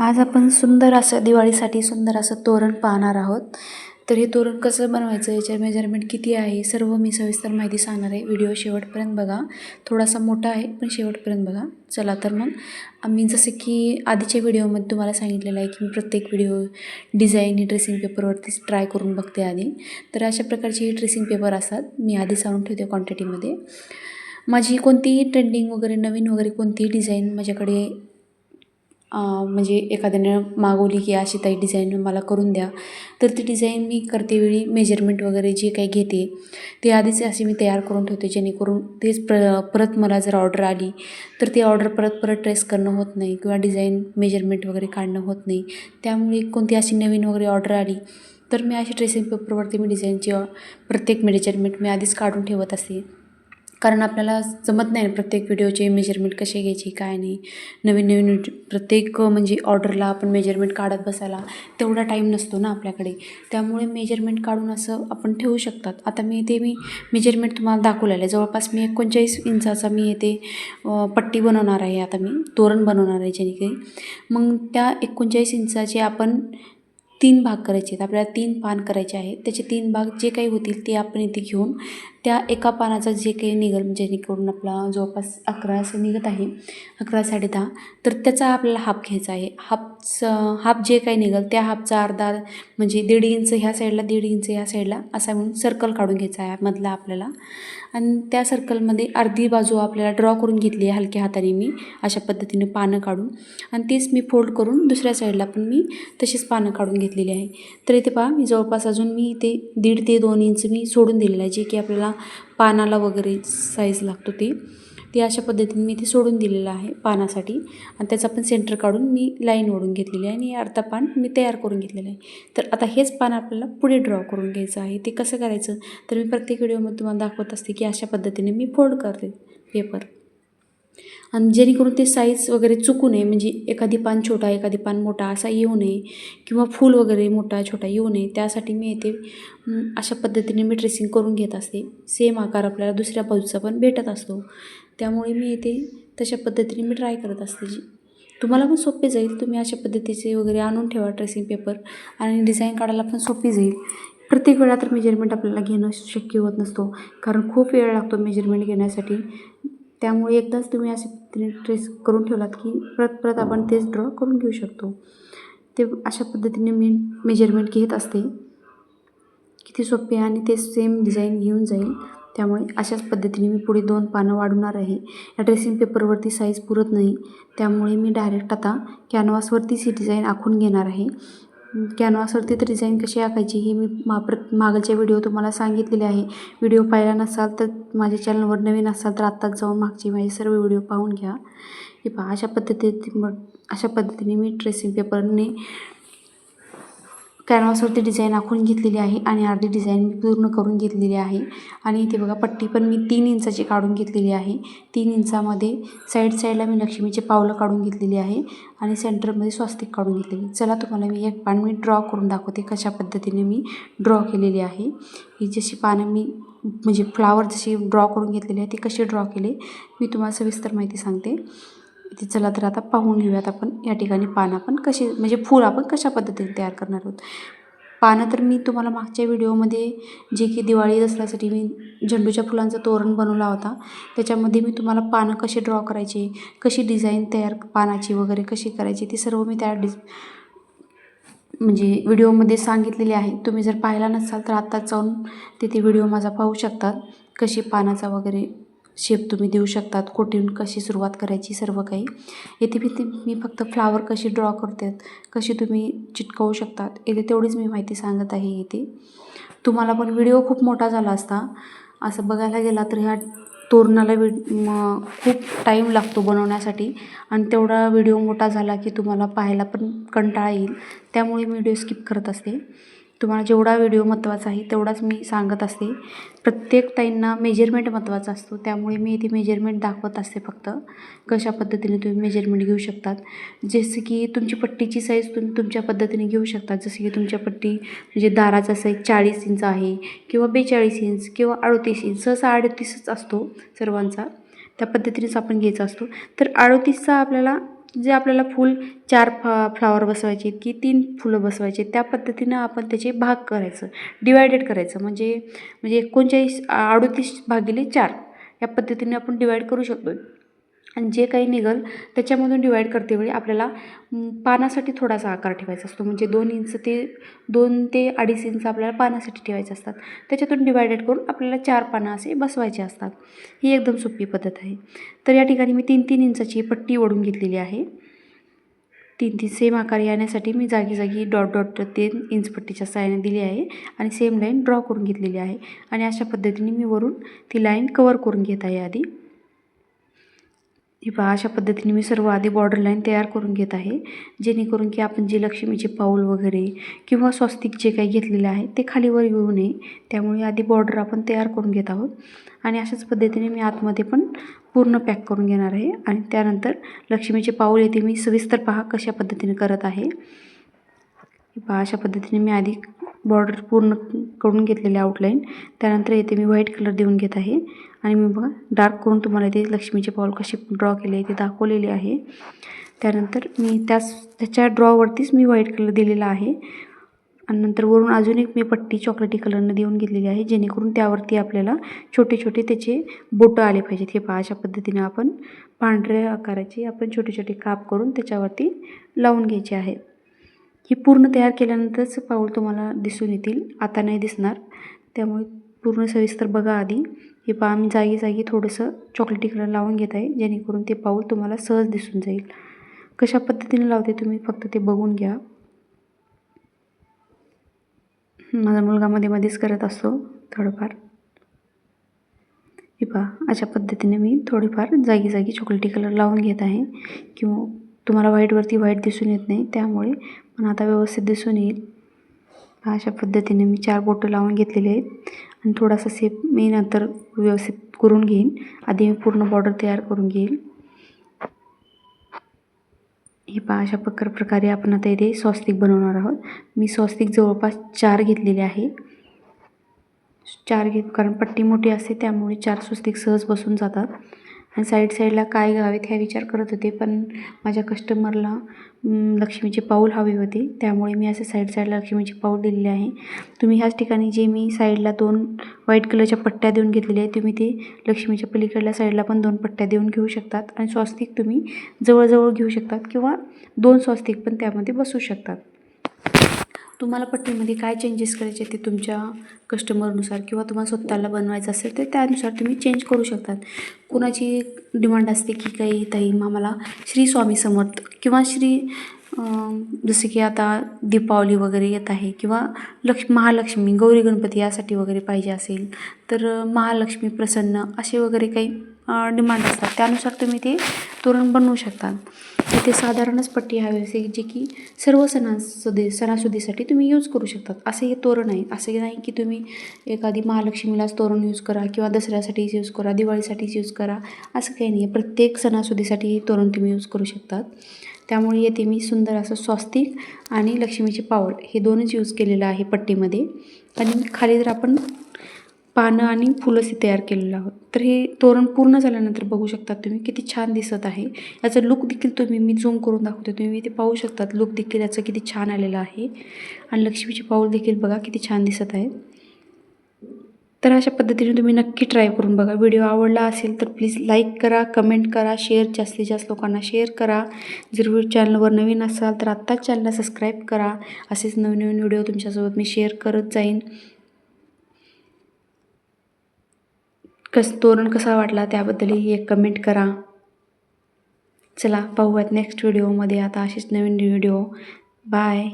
आज आपण सुंदर असं दिवाळीसाठी सुंदर असं तोरण पाहणार आहोत. तर हे तोरण कसं बनवायचं याच्या मेजरमेंट किती आहे सर्व मी सविस्तर माहिती सांगणार आहे. व्हिडिओ शेवटपर्यंत बघा. थोडासा मोठा आहे पण शेवटपर्यंत बघा. चला तर मग. आम्ही जसं की आधीच्या व्हिडिओमध्ये तुम्हाला सांगितलेलं आहे की मी प्रत्येक व्हिडिओ डिझाईन ही ड्रेसिंग पेपरवरतीच ट्राय करून बघते आधी. तर अशा प्रकारचे हे ड्रेसिंग पेपर असतात. मी आधी सांगून ठेवते क्वांटिटीमध्ये माझी कोणतीही ट्रेंडिंग वगैरे नवीन वगैरे कोणतीही डिझाईन माझ्याकडे म्हणजे एखाद्यानं मागवली की अशी ताई डिझाईन मला करून द्या. तर ती डिझाईन मी करते वेळी मेजरमेंट वगैरे जे काही घेते ते आधीच अशी मी तयार करून ठेवते जेणेकरून तेच प्र परत मला जर ऑर्डर आली तर ती ऑर्डर परत परत ट्रेस करणं होत नाही किंवा डिझाईन मेजरमेंट वगैरे काढणं होत नाही. त्यामुळे कोणती अशी नवीन वगैरे ऑर्डर आली तर मी अशी ड्रेसिंग पेपरवरती मी डिझाईनची प्रत्येक मेजरमेंट मी आधीच काढून ठेवत असते. कारण आपल्याला जमत नाही प्रत्येक व्हिडिओचे मेजरमेंट कसे घ्यायची काय नाही. नवीन नवीन प्रत्येक म्हणजे ऑर्डरला आपण मेजरमेंट काढत बसायला तेवढा टाईम नसतो ना आपल्याकडे. त्यामुळे मेजरमेंट काढून असं आपण ठेवू शकतात. आता मी ते मी मेजरमेंट तुम्हाला दाखवलेलं आहे. जवळपास मी एकोणचाळीस इंचाचा मी येते पट्टी बनवणार आहे आता मी. तोरण बनवणार आहे जेणेकरी मग त्या एकोणचाळीस इंचाचे आपण तीन भाग करायचे आहेत. आपल्याला तीन पान करायचे आहे त्याचे तीन भाग जे काही होतील ते आपण इथे घेऊन त्या एका पानाचा जे काही निघेल म्हणजे जेणेकरून आपला जवळपास अकरा असं निघत आहे अकरा साडे दहा तर त्याचा आपल्याला हाफ घ्यायचा आहे. हाफचं हाफ जे काही निघेल त्या हाफचा अर्धा म्हणजे दीड इंच ह्या साईडला दीड इंच ह्या साईडला असा म्हणून सर्कल काढून घ्यायचा आहे मधला आपल्याला. आणि त्या सर्कलमध्ये अर्धी बाजू आपल्याला ड्रॉ करून घेतली आहे हलक्या हाताने मी अशा पद्धतीने पानं काढून. आणि तेच मी फोल्ड करून दुसऱ्या साईडला पण मी तशीच पानं काढून घेतलेली आहे. तर इथे पहा मी जवळपास अजून मी इथे दीड ते दोन इंच मी सोडून दिलेलं आहे जे की आपल्याला पानाला वगैरे साईज लागतो ते. ते अशा पद्धतीने मी ते सोडून दिलेलं आहे पानासाठी. आणि त्याचा पण सेंटर काढून मी लाईन ओढून घेतलेली आहे आणि अर्धा पान मी तयार करून घेतलेलं आहे. तर आता हेच पान आपल्याला पुढे ड्रॉ करून घ्यायचं आहे. ते कसं करायचं? तर मी प्रत्येक व्हिडिओमध्ये तुम्हाला दाखवत असते की अशा पद्धतीने मी फोल्ड करते पेपर आणि जेणेकरून ते साईज वगैरे चुकू नये म्हणजे एखादी पान छोटा एखादी पान मोठा असा येऊ नये किंवा फूल वगैरे मोठा छोटा येऊ नये त्यासाठी मी येते. अशा पद्धतीने मी ड्रेसिंग करून घेत असते. सेम आकार आपल्याला दुसऱ्या बाजूचा पण भेटत असतो. त्यामुळे मी येते. तशा पद्धतीने मी ट्राय करत असते. जी तुम्हाला पण सोपे जाईल. तुम्ही अशा पद्धतीचे वगैरे आणून ठेवा ड्रेसिंग पेपर आणि डिझाईन काढायला पण सोपी जाईल. प्रत्येक वेळा तर मेजरमेंट आपल्याला घेणं शक्य होत नसतो. कारण खूप वेळ लागतो मेजरमेंट घेण्यासाठी. त्यामुळे एकदाच तुम्ही असे तिने ट्रेस करून ठेवलात की परत परत आपण तेच ड्रॉ करून घेऊ शकतो. ते अशा पद्धतीने मी मेजरमेंट घेत असते. किती सोपे आहे आणि ते सेम डिझाईन घेऊन जाईल. त्यामुळे अशाच पद्धतीने मी पुढे दोन पानं वाढवणार आहे. या ड्रेसिंग पेपरवरती साईज पुरत नाही. त्यामुळे मी डायरेक्ट आता कॅनव्हासवरतीच ही डिझाईन आखून घेणार आहे. कॅनव्हासवरती तर डिझाईन कशी आखायची ही मी मा प्र मागच्या व्हिडिओ तुम्हाला सांगितलेले आहे. व्हिडिओ पाहिला नसाल तर माझ्या चॅनलवर नवीन असाल तर आत्ताच जाऊन मागचे माझे सर्व व्हिडिओ पाहून घ्या. हे पहा अशा पद्धतीत मग अशा पद्धतीने मी ड्रेसिंग पेपरने कॅनव्हासवरती डिझाईन आखून घेतलेली आहे आणि अर्धी डिझाईन मी पूर्ण करून घेतलेली आहे. आणि इथे बघा पट्टी पण मी तीन इंचाची काढून घेतलेली आहे. तीन इंचामध्ये साईड साईडला मी लक्ष्मीचे पावलं काढून घेतलेली आहे आणि सेंटरमध्ये स्वस्तिक काढून घेतलेली चला तुम्हाला मी एक पान मी ड्रॉ करून दाखवते कशा पद्धतीने मी ड्रॉ केलेली आहे. ही जशी पानं मी म्हणजे फ्लावर जशी ड्रॉ करून घेतलेली आहे ती कशी ड्रॉ केले मी तुम्हाला सविस्तर माहिती सांगते. इथे चला तर आता पाहून घेऊयात आपण. या ठिकाणी पानं आपण कशी म्हणजे फूल आपण कशा पद्धतीने तयार करणार आहोत? पानं तर मी तुम्हाला मागच्या व्हिडिओमध्ये जे की दिवाळी दसऱ्यासाठी मी झेंडूच्या फुलांचं तोरण बनवला होता त्याच्यामध्ये मी तुम्हाला पानं कशी ड्रॉ करायची कशी डिझाईन तयार पानाची वगैरे कशी करायची ती सर्व मी त्या डिझ म्हणजे व्हिडिओमध्ये सांगितलेली आहे. तुम्ही जर पाहिला नसाल तर आत्ताच जाऊन तिथे व्हिडिओ माझा पाहू शकतात कशी पानाचा वगैरे शेप तुम्ही देऊ शकतात कुठून कशी सुरुवात करायची सर्व काही. येथे मी ते मी फक्त फ्लावर कशी ड्रॉ करते कशी तुम्ही चिटकवू शकतात येथे तेवढीच मी माहिती सांगत आहे येथे तुम्हाला पण व्हिडिओ खूप मोठा झाला असता. असं बघायला गेला तर ह्या तोरणाला वि खूप टाईम लागतो बनवण्यासाठी. आणि तेवढा व्हिडिओ मोठा झाला की तुम्हाला पाहायला पण कंटाळा येईल. त्यामुळे मी व्हिडिओ स्किप करत असते. तुम्हाला जेवढा व्हिडिओ महत्त्वाचा आहे तेवढाच मी सांगत असते. प्रत्येक ताईंना मेजरमेंट महत्त्वाचा असतो. त्यामुळे मी इथे मेजरमेंट दाखवत असते फक्त. कशा पद्धतीने तुम्ही मेजरमेंट घेऊ शकतात? जसं की तुमची पट्टीची साईज तुम्ही तुमच्या पद्धतीने घेऊ शकतात. जसं की तुमच्या पट्टी म्हणजे दाराचा साईज चाळीस इंच आहे किंवा बेचाळीस इंच किंवा अडतीस इंच सहसा अडतीसच असतो सर्वांचा. त्या पद्धतीनेच आपण घ्यायचा असतो. तर अडतीसचा आपल्याला जे आपल्याला फूल चार फा फ्लावर बसवायचे आहेत की तीन फुलं बसवायचे त्या पद्धतीनं आपण त्याचे भाग करायचं. डिवायडेड करायचं. म्हणजे म्हणजे एकोणचाळीस अडोतीस भागिले चार या पद्धतीने आपण डिवाईड करू शकतो आणि जे काही निघल त्याच्यामधून डिवाईड करतेवेळी आपल्याला पानासाठी थोडासा आकार ठेवायचा असतो. म्हणजे दोन इंच ते दोन ते अडीच इंच आपल्याला पानासाठी ठेवायचे असतात. त्याच्यातून डिवायडेड करून आपल्याला चार पानं असे बसवायचे असतात. ही एकदम सोपी पद्धत आहे. तर या ठिकाणी मी तीन तीन इंचाची पट्टी ओढून घेतलेली आहे. तीन तीन सेम आकार येण्यासाठी मी जागी जागी डॉट डॉट तीन इंच पट्टीच्या साहाय्याने दिली आहे आणि सेम लाईन ड्रॉ करून घेतलेली आहे. आणि अशा पद्धतीने मी वरून ती लाईन कवर करून घेत आहे आधी. हे पहा अशा पद्धतीने मी सर्व आधी बॉर्डर लाईन तयार करून घेत आहे. जेणेकरून की आपण जे लक्ष्मीचे पाऊल वगैरे किंवा स्वस्तिक जे काही घेतलेले आहे ते खालीवर येऊ नये. त्यामुळे आधी बॉर्डर आपण तयार करून घेत आहोत. आणि अशाच पद्धतीने मी आतमध्ये पण पूर्ण पॅक करून घेणार आहे. आणि त्यानंतर लक्ष्मीचे पाऊल येते मी सविस्तर पहा कशा पद्धतीने करत आहे. पहा अशा पद्धतीने मी आधी बॉर्डर पूर्ण करून घेतलेले आउटलाईन त्यानंतर येथे मी व्हाईट कलर देऊन घेत आहे. आणि मी बघा डार्क करून तुम्हाला इथे लक्ष्मीचे पाऊल कसे ड्रॉ केले ते दाखवलेले आहे. त्यानंतर मी त्याच त्याच्या ड्रॉवरतीच मी व्हाईट कलर दिलेला आहे. आणि नंतर वरून अजून एक मी पट्टी चॉकलेटी कलरनं देऊन घेतलेली आहे जेणेकरून त्यावरती आपल्याला छोटे छोटे त्याचे बोटं आले पाहिजेत. हे पहा अशा पद्धतीने आपण पांढऱ्या आकाराचे आपण छोटे छोटे काप करून त्याच्यावरती लावून घ्यायचे आहेत ही पूर्ण तयार केल्यानंतरच पाऊल तुम्हाला दिसून येतील. आता नाही दिसणार. त्यामुळे पूर्ण सविस्तर बघा आधी. हे पहा मी जागी जागी थोडंसं चॉकलेटी कलर लावून घेत आहे. जेणेकरून ते पाऊल तुम्हाला सहज दिसून जाईल. कशा पद्धतीने लावते तुम्ही? फक्त ते बघून घ्या. माझा मुलगा मध्ये मध्येच करत असतो थोडंफार. हे पहा अशा पद्धतीने मी थोडीफार जागी जागी चॉकलेटी कलर लावून घेत आहे. किंवा तुम्हाला व्हाईटवरती व्हाईट दिसून येत नाही त्यामुळे पण आता व्यवस्थित दिसून येईल. पहा अशा पद्धतीने मी चार बोटं लावून घेतलेले आहेत. आणि थोडासा सेप मी नंतर व्यवस्थित करून घेईन. आधी मी पूर्ण बॉर्डर तयार करून घेईल. हे पहा अशा प्रकार प्रकारे आपण आता इथे सॉस्तिक बनवणार आहोत. मी स्वस्तिक जवळपास चार घेतलेले आहे. चार घेत कारण पट्टी मोठी असते त्यामुळे चार स्वस्तिक सहज बसून जातात. आणि साईड साईडला काय घ्यावेत ह्या विचार करत होते पण माझ्या कस्टमरला लक्ष्मीचे पाऊल हवे होते. त्यामुळे मी असे साईड साईडला लक्ष्मीचे पाऊल दिलेले आहे. तुम्ही ह्याच ठिकाणी जे मी साईडला दोन व्हाईट कलरच्या पट्ट्या देऊन घेतलेल्या आहेत तुम्ही ते लक्ष्मीच्या पलीकडल्या साईडला पण दोन पट्ट्या देऊन घेऊ शकतात. आणि स्वस्तिक तुम्ही जवळजवळ घेऊ शकतात किंवा दोन स्वस्तिक पण त्यामध्ये बसू शकतात. तुम्हाला पट्टीमध्ये काय चेंजेस करायचे ते तुमच्या कस्टमरनुसार किंवा तुम्हाला स्वतःला बनवायचं असेल तर त्यानुसार तुम्ही चेंज करू शकतात. कुणाची डिमांड असते की काही ताई आम्हाला श्री स्वामी समर्थ किंवा श्री जसे की आता दीपावली वगैरे येत आहे किंवा लक्ष महालक्ष्मी गौरी गणपती यासाठी वगैरे पाहिजे असेल तर महालक्ष्मी प्रसन्न असे वगैरे काही डिमांड असतात. त्यानुसार तुम्ही ते तोरण बनवू शकतात तिथे साधारणच पट्टी हवी असते जे की सर्व सणासुदी सणासुदीसाठी तुम्ही यूज करू शकतात. असे हे तोरण आहे. असे नाही की तुम्ही एखादी महालक्ष्मीलाच तोरण यूज करा किंवा दसऱ्यासाठीच यूज करा दिवाळीसाठीच यूज करा. असं काही नाही. आहे प्रत्येक सणासुदीसाठी हे तोरण तुम्ही यूज करू शकतात. त्यामुळे येथे मी सुंदर असं स्वस्तिक आणि लक्ष्मीचे पावड हे दोनच यूज केलेलं आहे पट्टीमध्ये. आणि खाली जर आपण पानं आणि फुलंशी तयार केलेलं आहोत. तर हे तोरण पूर्ण झाल्यानंतर बघू शकता तुम्ही किती छान दिसत आहे. याचा लुक देखील तुम्ही मी झूम करून दाखवते. तुम्ही ते पाहू शकतात लुक देखील याचं किती छान आलेलं आहे. आणि लक्ष्मीचे पाऊल देखील बघा किती छान दिसत आहे. तर अशा पद्धतीने तुम्ही नक्की ट्राय करून बघा. व्हिडिओ आवडला असेल तर प्लीज लाईक करा कमेंट करा शेअर जास्तीत जास्त लोकांना शेअर करा. जर चॅनलवर नवीन असाल तर आत्ताच चॅनलला सबस्क्राईब करा. असेच नवीन नवीन व्हिडिओ तुमच्यासोबत मी शेअर करत जाईन. कस तोरण कसा वाटला त्याबद्दलही एक कमेंट करा. चला पाहूयात नेक्स्ट व्हिडिओमध्ये आता असेच नवीन व्हिडिओ बाय